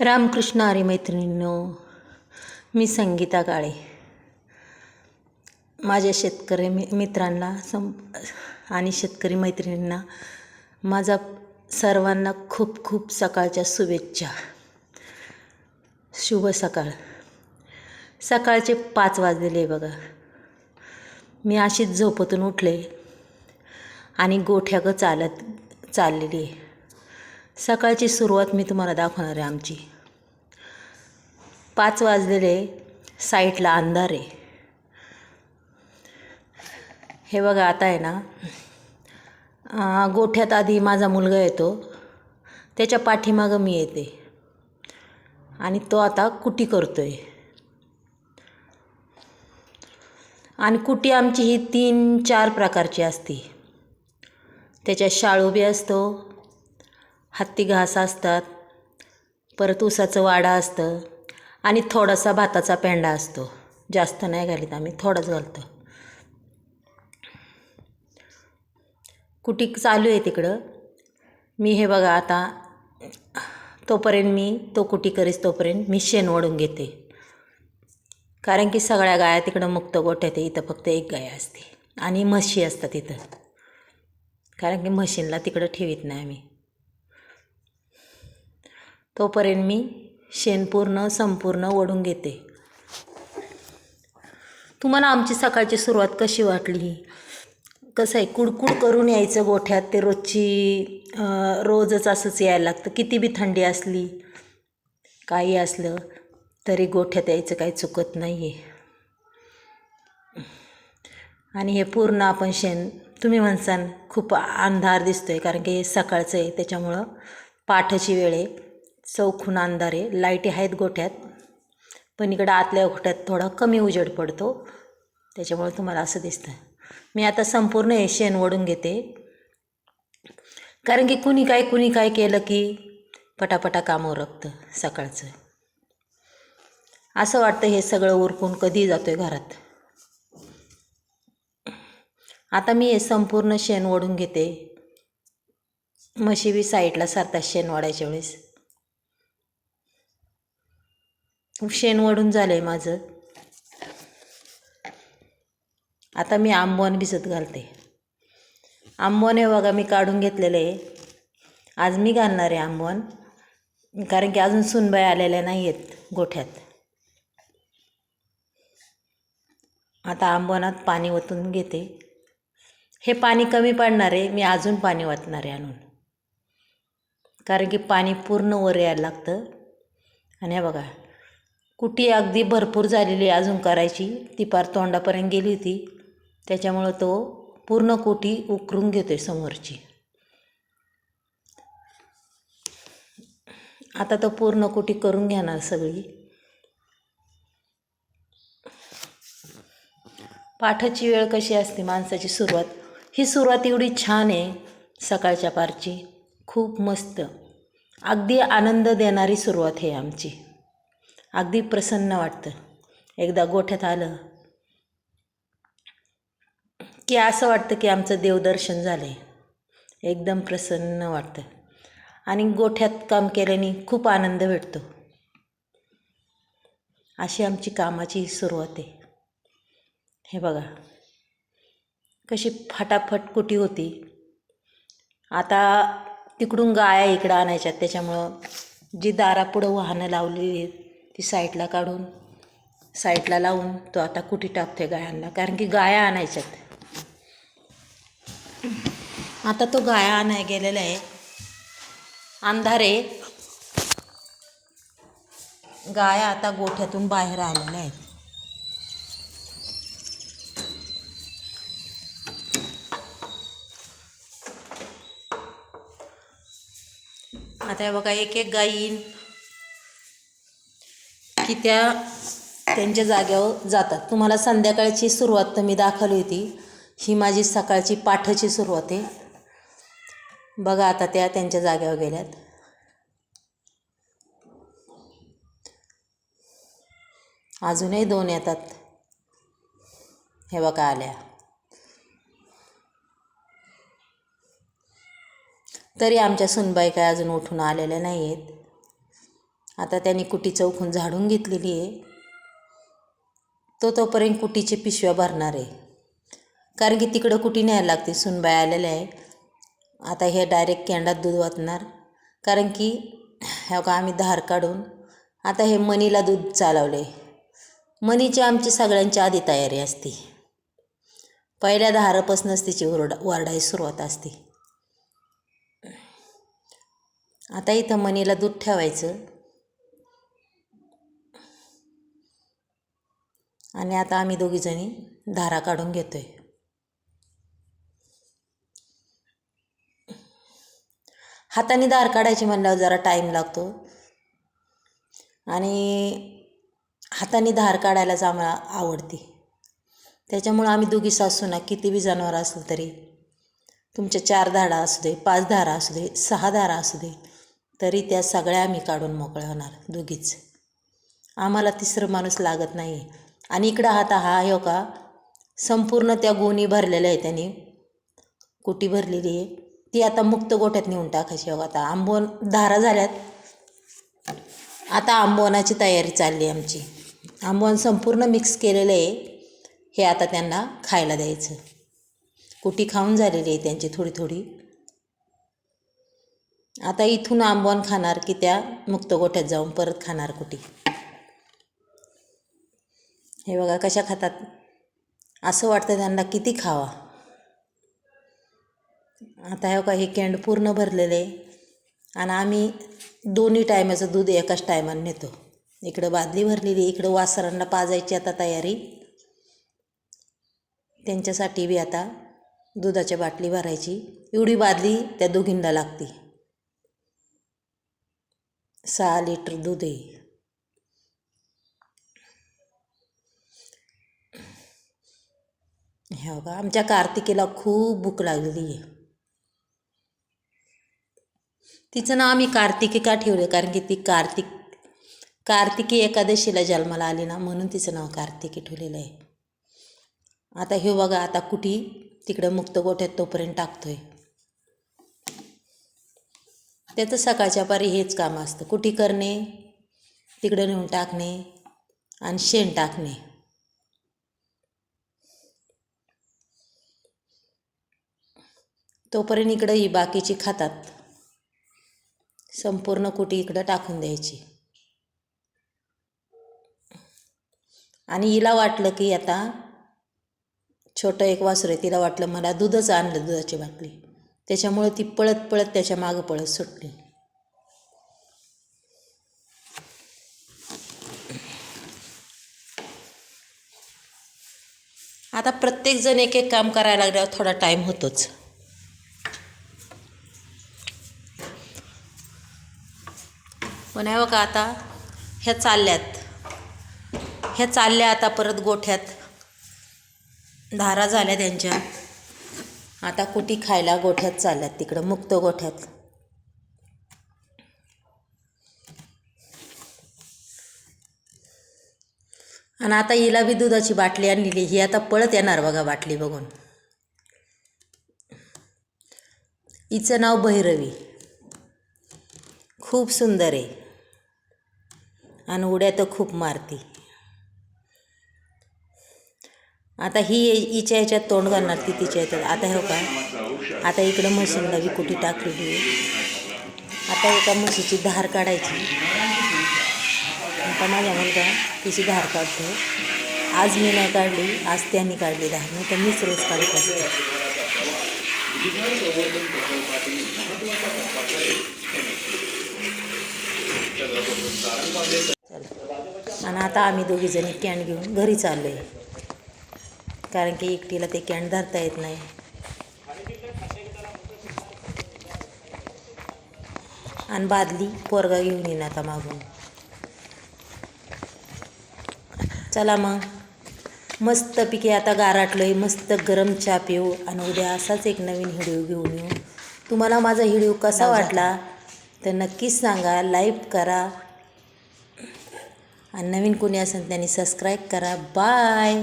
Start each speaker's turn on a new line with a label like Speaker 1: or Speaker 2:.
Speaker 1: रामकृष्ण हरी मैत्रिणींनो मी संगीता काळे. माझ्या शेतकरी मि मित्रांना सं आणि शेतकरी मैत्रिणींना माझा सर्वांना खूप खूप सकाळच्या शुभेच्छा. शुभ सकाळ. सकाळचे पाच वाजलेले बघा. मी अशीच झोपतून उठले आणि गोठ्यागं चालत चाललेली आहे. सकाळची सुरुवात मी तुम्हाला दाखवणार आहे आमची. पाच वाजलेले साईटला अंधार आहे. हे बघा आता आहे ना गोठ्यात आधी माझा मुलगा येतो. त्याच्या पाठीमागं मी येते. आणि तो आता कुटी करतो आहे आणि कुटी आमची ही तीन चार प्रकारची असते. त्याच्यात शाळू बी असतो हत्ती घास असतात परत ऊसाचं वाडा असतं आणि थोडासा भाताचा पेंडा असतो. जास्त नाही घालीत आम्ही थोडंच घालतो. कुटी चालू आहे तिकडं. मी हे बघा आता तोपर्यंत मी तो कुटी करीस तोपर्यंत मी शेण ओढून घेते. कारण की सगळ्या गाया तिकडं मुक्त गोठ्यात येते इथं फक्त एक गाय असते. आणि म्हशी असतात इथं. कारण की म्हशींना तिकडं ठेवीत नाही आम्ही. तोपर्यंत मी शेण पूर्ण संपूर्ण ओढून घेते. तुम्हाला आमची सकाळची सुरुवात कशी वाटली? कसं आहे? कुडकुड करून यायचं गोठ्यात ते रोजची रोजच असंच यायला लागतं. किती बी थंडी असली काही असलं तरी गोठ्यात यायचं काही चुकत नाही आहे आणि हे पूर्ण आपण शेण तुम्ही म्हणसान खूप अंधार दिसतो आहे कारण की हे सकाळचं आहे त्याच्यामुळं पाठची वेळ आहे. चौखून अंधारे लाईटी आहेत गोठ्यात पण इकडं आतल्या गोठ्यात थोडा कमी उजेड पडतो. त्याच्यामुळे तुम्हाला असं दिसतं मी आता संपूर्ण हे शेण ओढून घेते. कारण की कुणी काय कुणी काय केलं की पटापटा काम उरकतं सकाळचं. असं वाटतं हे सगळं उरकून कधी जातो आहे घरात. आता मी हे संपूर्ण शेण ओढून घेते. म्हशी बी साईडला सारतात शेण वाढायच्या वेळेस. शेण वडून झालं आहे माझं. आता मी आंबवण भिजत घालते. आंबवण हे बघा मी काढून घेतलेलं आहे. आज मी घालणार आहे आंबवण कारण की अजून सुनबाई आलेल्या नाही आहेत गोठ्यात. आता आंबवणात पाणी ओतून घेते. हे पाणी कमी पडणार आहे मी अजून पाणी वाचणार आहे आणून. कारण की पाणी पूर्ण वर यायला लागतं. आणि हे बघा कुटी अगदी भरपूर झालेली आहे अजून करायची. ती पार तोंडापर्यंत गेली होती. त्याच्यामुळं तो पूर्ण कुटी उकरून घेतो आहे समोरची. आता तो पूर्ण कुटी करून घेणार सगळी. पाठाची वेळ कशी असते माणसाची सुरुवात? ही सुरुवात एवढी छान आहे सकाळच्या पारची. खूप मस्त. अगदी आनंद देणारी सुरुवात आहे आमची. अगदी प्रसन्न वाटतं. एकदा गोठ्यात आलं की असं वाटतं की आमचं देवदर्शन झालं आहे एकदम प्रसन्न वाटतं. आणि गोठ्यात काम केल्याने खूप आनंद भेटतो. अशी आमची कामाची सुरुवात आहे. हे बघा. कशी फटाफट कुटी होती. आता तिकडून गाया इकडं आणायच्यात त्याच्यामुळं जी दारापुढं वाहनं लावलेली आहेत ती साईडला काढून साईडला लावून तो आता कुटी टाकतोय गायांना? कारण की गाया आणायच्यात. आता तो गाया आणाय गेलेला आहे. अंधारे. गाया आता गोठ्यातून बाहेर आलेल्या आहेत. आता बघा एक एक गाई की त्या त्यांच्या जाग्यावर जातात. तुम्हाला संध्याकाळची सुरुवात तर मी दाखवली होती. ही माझी सकाळची पाठाची सुरुवात आहे. बघा आता त्या त्यांच्या जाग्यावर गेल्यात. अजूनही दोन येतात. हे बघा आल्या. तरी आमच्या सुनबाई काय अजून उठून आलेल्या नाही आहेत आता त्यांनी कुटी चौकून झाडून घेतलेली आहे. तो तोपर्यंत कुटीची पिशव्या भरणार आहे. कारण की तिकडं कुटी न्यायला लागते सुनबाई आलेल्या आहे. आता हे डायरेक्ट कॅन्डात दूध वाचणार. कारण की ह्या का आम्ही धार काढून आता हे मनीला दूध चालवले मनीची आमची सगळ्यांची आधी तयारी असते. पहिल्या धारापासूनच तिची ओरडा ओरडायची सुरुवात असते. आता इथं मनीला दूध ठेवायचं. आणि आता आम्ही दोघीजणी धारा काढून घेतो आहे हाताने धार काढायची म्हणल्यावर जरा टाईम लागतो. आणि हाताने धार काढायलाच आम्हाला आवडते. त्याच्यामुळं आम्ही दोघी सासूना किती बी जनावर असलं तरी तुमच्या चार धाडा असू दे पाच धारा असू दे सहा धारा असू दे तरी त्या सगळ्या आम्ही काढून मोकळ्या होणार दोघीच. आम्हाला तिसरं माणूस लागत नाही आणि इकडं हात हा हो का? संपूर्ण त्या गोणी भरलेल्या आहे त्यांनी. कुटी भरलेली आहे. ती आता मुक्त गोठ्यात नेऊन टाकायची हो आता. आंबोन धारा झाल्यात. आता आंबोनाची तयारी चालली आहे आमची. आंबोन संपूर्ण मिक्स केलेलं आहे. हे आता त्यांना खायला द्यायचं. कुटी खाऊन झालेली आहे त्यांची थोडी थोडी. आता इथून आंबवण खाणार की त्या मुक्त गोठ्यात जाऊन परत खाणार कुठे हे बघा कशा खातात? असं वाटतं त्यांना किती खावा. आता हे का हे कॅन्ड पूर्ण भरलेले. आणि आम्ही दोन्ही टायमाचं दूध एकाच टायमाने नेतो. इकडं बादली भरलेली इकडं वासरांना पाजायची आता तयारी. त्यांच्यासाठी बी आता दुधाच्या बाटली भरायची. एवढी बादली त्या दोघींना लागते. सहा लिटर दूध आहे. हे बघा आमच्या कार्तिकेला खूप भूक लागलेली आहे. तिचं नाव आम्ही कार्तिकी का ठेवलं कारण की ती कार्तिक कार्तिकी एकादशीला जन्माला आली ना म्हणून तिचं नाव कार्तिकी ठेवलेलं आहे. आता हे बघा आता कुठी? तिकडं मुक्त गोठ्यात तोपर्यंत टाकतोय. त्याचं सकाळच्या पारी हेच काम असतं. कुठी करणे? तिकडं नेऊन टाकणे आणि शेण टाकणे. तोपर्यंत इकडं ही बाकीची खातात. संपूर्ण कुटी इकडं टाकून द्यायची. आणि हिला वाटलं की आता छोटं एक वासरू आहे तिला वाटलं मला दूधच आणलं दुधाची बाटली. त्याच्यामुळं ती पळत पळत त्याच्या मागं पळत सुटली. आता प्रत्येकजण एक एक काम करायला लागल्यावर थोडा टाईम होतोच. पण आहे बघा आता? ह्या चालल्यात. ह्या चालल्या आता परत गोठ्यात. धारा झाल्या त्यांच्या. आता कुटी खायला गोठ्यात चालल्यात तिकडं मुक्त गोठ्यात. आणि आता हिला बी दुधाची बाटली आणलेली ही आता पळत येणार बघा बाटली बघून. हिचं नाव भैरवी. खूप सुंदर आहे. आणि उड्या तर खूप मारती. आता ही हिच्या ह्याच्यात तोंड घालणार ती तिच्या ह्याच्यात. आता हे काय आता इकडं म्हशींना बी कुठी टाकलेली आता एका म्हशीची धार काढायची. आता माझ्या मुलगा तिची धार काढतो. आज मी नाही काढली आज त्यांनी काढली धार. नाही तर मीच रोज काढत असते. चला. आणि आता आम्ही दोघीजणी कॅन घेऊन घरी चाललो आहे कारण की एकटीला ते कॅन धरता येत नाही. आणि बादली पोरगा घेऊन येईन आता मागून. चला मग. मस्तपैकी आता गाराटलो आहे मस्त गरम चहा पिऊ आणि उद्या असाच एक नवीन व्हिडिओ घेऊन येऊ. तुम्हाला माझा व्हिडिओ कसा वाटला? तर नक्कीच सांगा लाईक करा. आणि नवीन कोणी असेल त्यांनी सबस्क्राईब करा. बाय